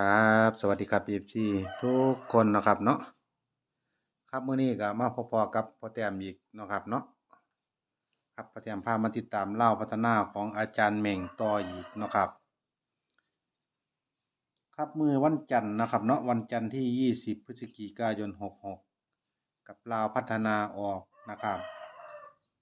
ครับ สวัสดีครับ FC ทุกคนนะครับเนาะครับมื้อนี้ก็มาพอๆกับพ่อแต้มอีกนะครับเนาะครับพ่อแต้มพามาติดตามเล่าพัฒนาของอาจารย์เหม่งต่ออีกนะครับ ครับมือวันจันทร์นะครับเนาะวันจันทร์ที่ 20 พฤศจิกายน 66 กับลาวพัฒนาออกนะครับ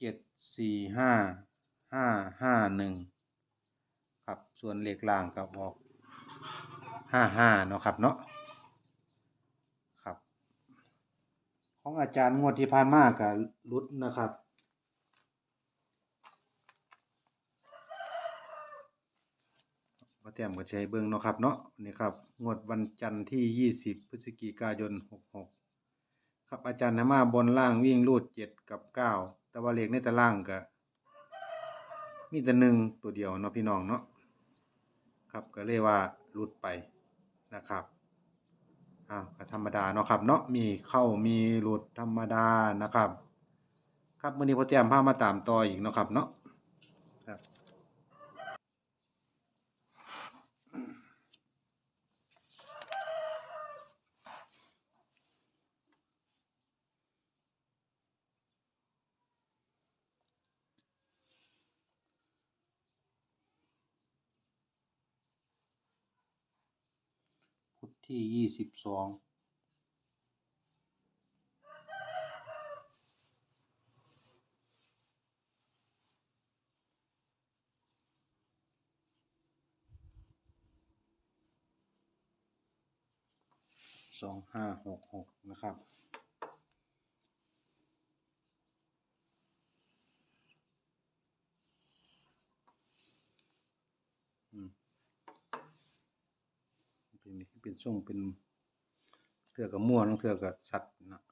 745 551 ครับส่วนเลขล่างก็ออก 55เนาะครับเนาะครับ ของอาจารย์งวดที่ผ่านมาก็รุดนะครับ มาแต้มก็ใช้เบิ่งเนาะครับเนาะนี่ครับ งวดวันจันทร์ที่20พฤศจิกายน66ครับอาจารย์ให้มาบนล่างวิ่งรูด7กับ9แต่ว่าเลขในตารางก็มีแต่หนึ่งตัวเดียวเนาะพี่น้องเนาะครับก็เลยว่ารุดไป นะครับอ้าวก็ธรรมดาเนาะครับเนาะมีเข้ามีหลุดธรรมดานะครับ ครับมื้อนี้พอแต้มพามาตามต่ออีกเนาะครับเนาะ ที่ยี่สิบสองสองห้าหกหกนะครับ อืม เป็ นเป็นส่งเป็นเทือกกับม่วนเทือกับสัตว์นะ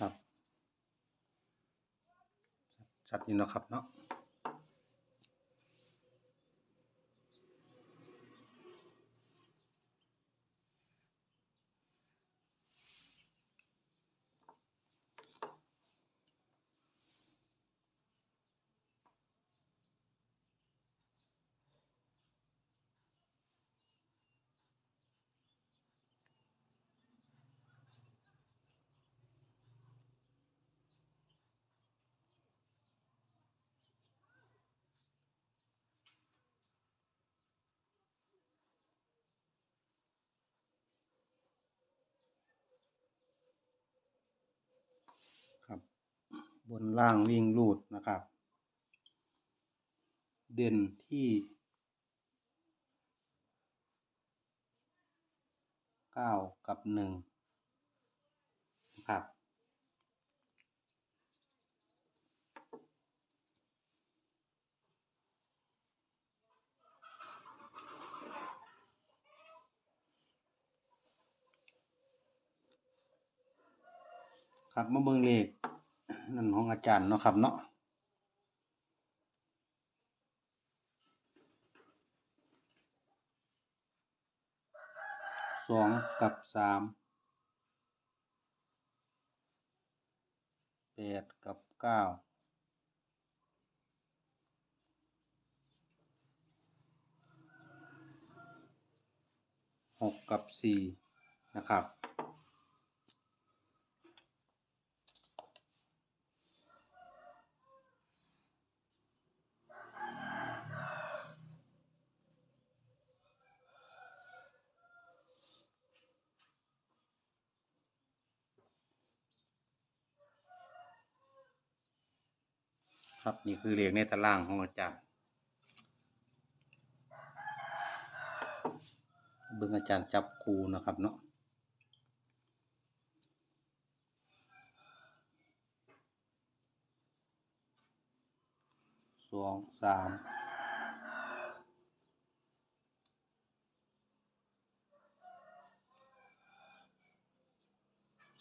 ครับ ชัดนี่เนาะครับเนาะ บนล่างวิ่งรูดนะครับ เด่นที่เก้ากับหนึ่งนะครับครับมาเบิ่งเลข นั่นของอาจารย์เนาะครับเนาะสองกับสามแปดกับเก้าหกกับสี่นะครับ ครับนี่คือเรียงในตารางของอาจารย์ เบื้องอาจารย์จับคูนะครับเนาะสองสาม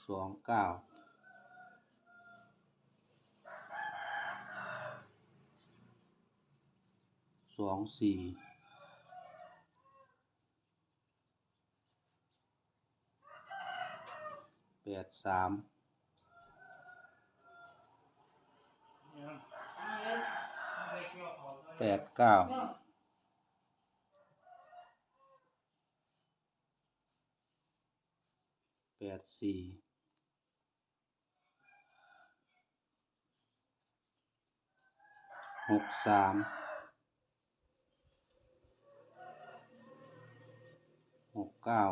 สองเก้า สองสี่แปดสามแปดเก้าแปดสี่หกสาม เก้า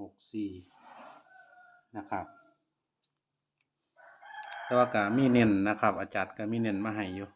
หกสี่นะครับ แต่ว่าก็มีเน้นนะครับ อาจารย์ก็มีเน้นมาให้อยู่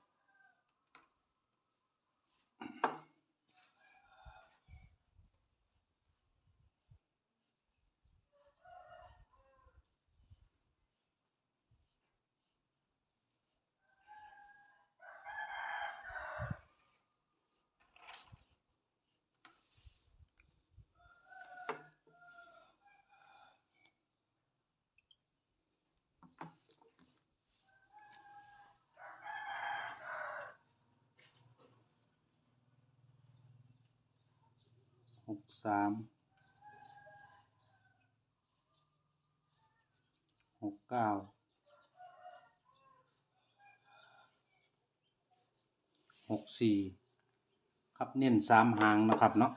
กสามหกเก้าหกสี่ครับเน้นสามหางนะครับเนาะ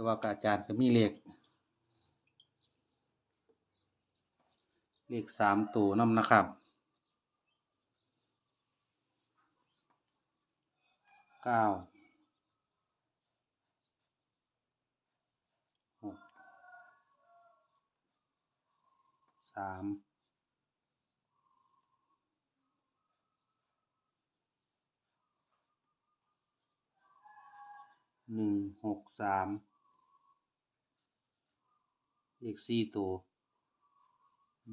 แต่ว่ากอาจารย์ก็มีเลขเลขสามตัวน้ำนะครับเก้าหกสามหนึ่งหกสาม เลขสี่ตัว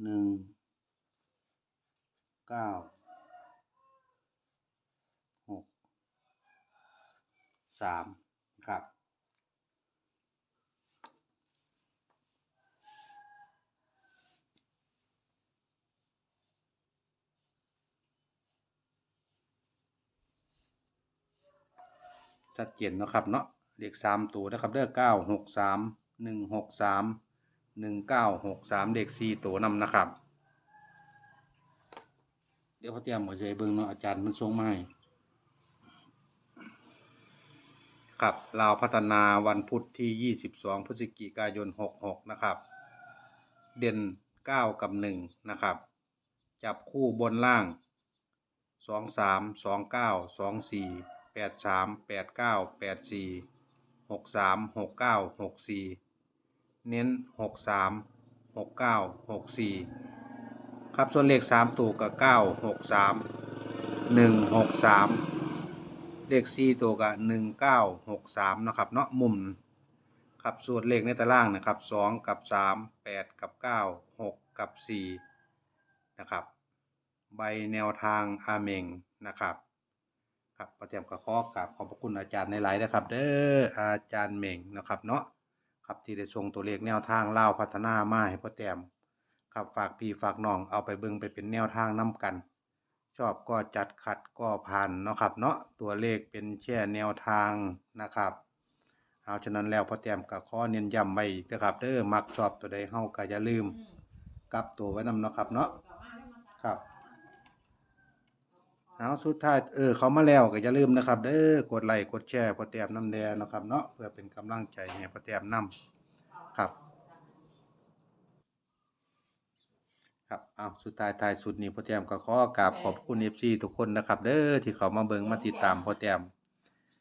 หนึ่งเก้าหกสามครับชัดเจนนะครับเนาะเลขสามตัวนะครับเด้อเก้าหกสามหนึ่งหกสาม หนึ่งเก้าหกสามเลขสี่ตัวนำนะครับ เดี๋ยวเขาเตรียมหัวใจเบิ่งเนาะอาจารย์มันส่งมาให้ครับลาวพัฒนาวันพุธที่ 22 พฤศจิกายน 66 นะครับ เด่น 9 กับ 1 นะครับ จับคู่บนล่าง 2 3 2 9 2 4 8 3 8 9 8 4 6 3 6 9 6 4เน้น6 3 6 9 6 4ครับส่วนเลข3ตัวกับ9 6 3 1 6 3เลข4ตัวกับ1 9 6 3นะครับเนาะมุมครับส่วนเลขในตารางนะครับ2กับ3 8กับ9 6กับ4นะครับ ใบแนวทางอาเมงนะครับครับประเตรียมกับข้อกราบขอบพระคุณอาจารย์ในหลายๆนะครับ เด้ออาจารย์เม่งนะครับเนาะ ครับที่ได้ส่งตัวเลขแนวทางเล่าวพัฒนามาให้พ่อแต้มครับฝากพี่ฝากน้องเอาไปเบิ่งไปเป็นแนวทางนํกัน ชอบก็จัดขัดก็ผ่านเนาะครับ เนาะตัวเลขเป็นแค่แนวทางนะครับ เอาฉะนั้นแล้วพ่อแต้มก็ขอเน้นย้ำไว้อีกนะครับเด้อมักชอบตัวใดเฮาก็อย่าลืมกลับตัวไว้นำเนาะครับเนาะครับ เอาสุดท้ายเออเขามาแล้วก็อย่าลืมนะครับเด้อกดไลค์กดแชร์พอแต้มน้ำแดงนาะครับเนาะเพื่อเป็นกำลังใจให้พอแต้มนํครับ ครับเอาสุดท้ายท้ายสุดนี้พอแต้มก็ขอกราบขอบคุณ FC ทุกคนนะครับ เด้อที่เขามาเบิ่งมาติดตามพอแต้ม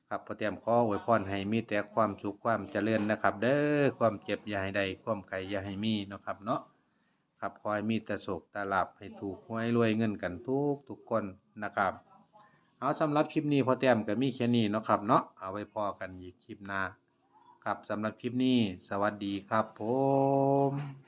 ครับพอแต้มขออวยพรให้มีแต่ความสุขความเจริญนะครับ เด้อความเจ็บอย่าให้ได้ความไข้อย่าให้มีเนาะครับเนาะครับขอให้มีแต่โศกแต่ลาภให้ถูกหวยรวยเงินกันทุกทุกคน นะครับ เอาสำหรับคลิปนี้พอแต้มก็มีแค่นี้เนาะครับเนาะเอาไว้พอกันอีกคลิปหน้าครับสำหรับคลิปนี้ สวัสดีครับผม